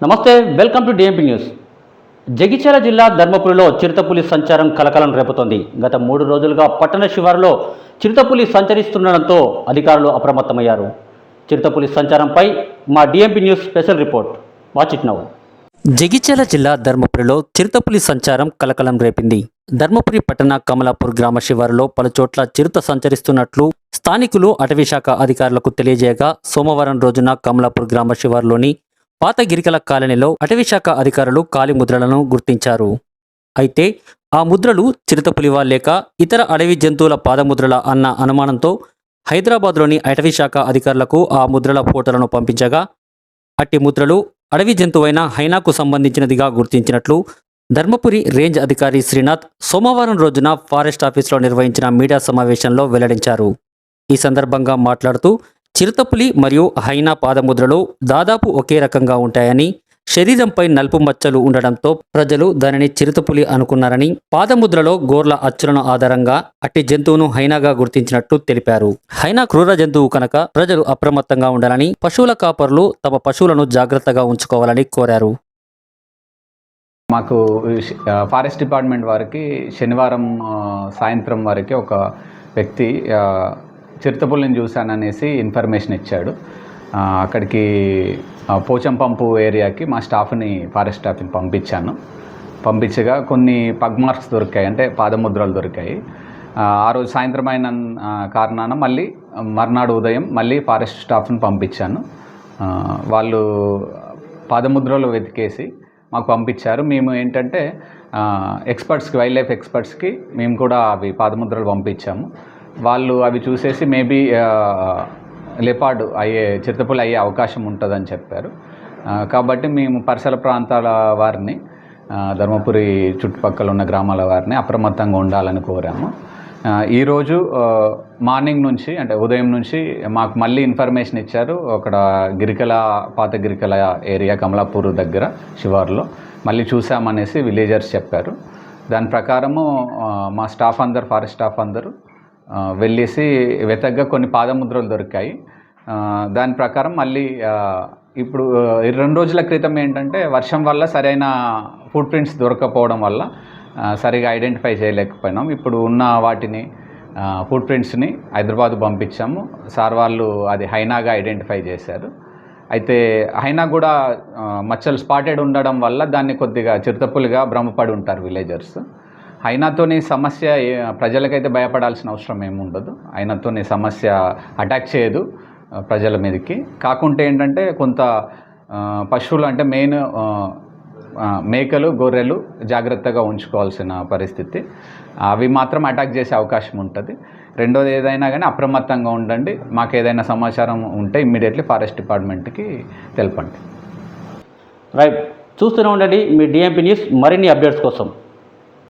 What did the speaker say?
నమస్తే welcome to DMP news Jagtial జిల్లా ధర్మపురిలో చిరుతపులి సంచారం కలకలం రేపుతోంది. గత మూడు రోజులుగా పట్టణ శివారులో చిరుతపులి సంచరిస్తుండడంతో అధికారులు అప్రమత్తమయ్యారు. చిరుతపులి సంచారంపై మా DMP news special report. Watch it now. Jagtial జిల్లా ధర్మపురిలో చిరుతపులి సంచారం కలకలం రేపింది. ధర్మపురి పట్టణ కమలాపూర్ గ్రామ శివారులో పలుచోట్ల చిరుత సంచరిస్తున్నట్లు స్థానికులు అటవీశాఖ అధికారులకు తెలియజేయగా సోమవారం రోజున కమలాపూర్ గ్రామ శివారులోని పాత గిరికల కాలనీలో అటవీశాఖ అధికారులు కాలి ముద్రలను గుర్తించారు. అయితే ఆ ముద్రలు చిరుతపులివా లేక ఇతర అడవి జంతువుల పాదముద్రల అన్న అనుమానంతో హైదరాబాద్లోని అటవీశాఖ అధికారులకు ఆ ముద్రల ఫోటోలను పంపించగా అట్టి ముద్రలు అడవి జంతువైన హైనాకు సంబంధించినదిగా గుర్తించినట్లు ధర్మపురి రేంజ్ అధికారి శ్రీనాథ్ సోమవారం రోజున ఫారెస్ట్ ఆఫీస్లో నిర్వహించిన మీడియా సమావేశంలో వెల్లడించారు. ఈ సందర్భంగా మాట్లాడుతూ చిరుతపులి మరియు హైనా పాదముద్రలు దాదాపు ఒకే రకంగా ఉంటాయని శరీరంపై నలుపు మచ్చలు ఉండడంతో ప్రజలు దానిని చిరుతపులి అనుకున్నారని పాదముద్రలో గోర్ల అచ్చులను ఆధారంగా అట్టి జంతువును హైనాగా గుర్తించినట్టు తెలిపారు. హైనా క్రూర జంతువు కనుక ప్రజలు అప్రమత్తంగా ఉండాలని పశువుల కాపరులు తమ పశువులను జాగ్రత్తగా ఉంచుకోవాలని కోరారు. మాకు ఫారెస్ట్ డిపార్ట్మెంట్ వారికి శనివారం సాయంత్రం వారికి ఒక వ్యక్తి చిరుతపుల్లిని చూశాననేసి ఇన్ఫర్మేషన్ ఇచ్చాడు. అక్కడికి పోచంపంపు ఏరియాకి మా స్టాఫ్ని ఫారెస్ట్ స్టాఫ్ని పంపించాను. పంపించగా కొన్ని పగ్ మార్క్స్ దొరికాయి అంటే పాదముద్రలు దొరికాయి. ఆ, రోజు సాయంత్రం అయిన కారణాన మళ్ళీ మర్నాడు ఉదయం మళ్ళీ ఫారెస్ట్ స్టాఫ్ని పంపించాను. వాళ్ళు పాదముద్రలు వెతికేసి మాకు పంపించారు. మేము ఏంటంటే ఎక్స్పర్ట్స్కి వైల్డ్ లైఫ్ ఎక్స్పర్ట్స్కి మేము కూడా అవి పాదముద్రలు పంపించాము. వాళ్ళు అవి చూసేసి మేబీ లెపార్డ్ అయ్యే చిరుతపులు అయ్యే అవకాశం ఉంటుందని చెప్పారు. కాబట్టి మేము పరిసర ప్రాంతాల వారిని ధర్మపురి చుట్టుపక్కల ఉన్న గ్రామాల వారిని అప్రమత్తంగా ఉండాలని కోరాము. ఈరోజు మార్నింగ్ నుంచి అంటే ఉదయం నుంచి మాకు మళ్ళీ ఇన్ఫర్మేషన్ ఇచ్చారు. అక్కడ గిరికల పాత గిరికల ఏరియా కమలాపూర్ దగ్గర శివార్లో. మళ్ళీ చూసామనేసి విలేజర్స్ చెప్పారు. దాని ప్రకారము మా స్టాఫ్ అందరు ఫారెస్ట్ స్టాఫ్ అందరూ వెళ్ళేసి వెతగ్గా కొన్ని పాదముద్రలు దొరికాయి. దాని ప్రకారం మళ్ళీ ఇప్పుడు రెండు రోజుల క్రితం ఏంటంటే వర్షం వల్ల సరైన ఫుట్ ప్రింట్స్ దొరకపోవడం వల్ల సరిగా ఐడెంటిఫై చేయలేకపోయినాం. ఇప్పుడు ఉన్న వాటిని ఫుట్ ప్రింట్స్ని హైదరాబాద్ పంపించాము. సార్ వాళ్ళు అది హైనాగా ఐడెంటిఫై చేశారు. అయితే హైనా కూడా మచ్చలు స్పాటెడ్ ఉండడం వల్ల దాన్ని కొద్దిగా చిరుతపులుగా భ్రమపడి ఉంటారు విలేజర్స్ అయినాతోని సమస్య ప్రజలకైతే భయపడాల్సిన అవసరం ఏమి ఉండదు. అయినాతోని సమస్య అటాక్ చేయదు ప్రజల మీదకి. కాకుంటే ఏంటంటే కొంత పశువులు అంటే మెయిన్ మేకలు గొర్రెలు జాగ్రత్తగా ఉంచుకోవాల్సిన పరిస్థితి. అవి మాత్రం అటాక్ చేసే అవకాశం ఉంటుంది. రెండోది ఏదైనా కానీ అప్రమత్తంగా ఉండండి. మాకు ఏదైనా సమాచారం ఉంటే ఇమ్మీడియట్లీ ఫారెస్ట్ డిపార్ట్మెంట్కి తెలపండి. రైట్ చూస్తూనే ఉండండి మీ డిఎంపీ న్యూస్ మరిన్ని అప్డేట్స్ కోసం.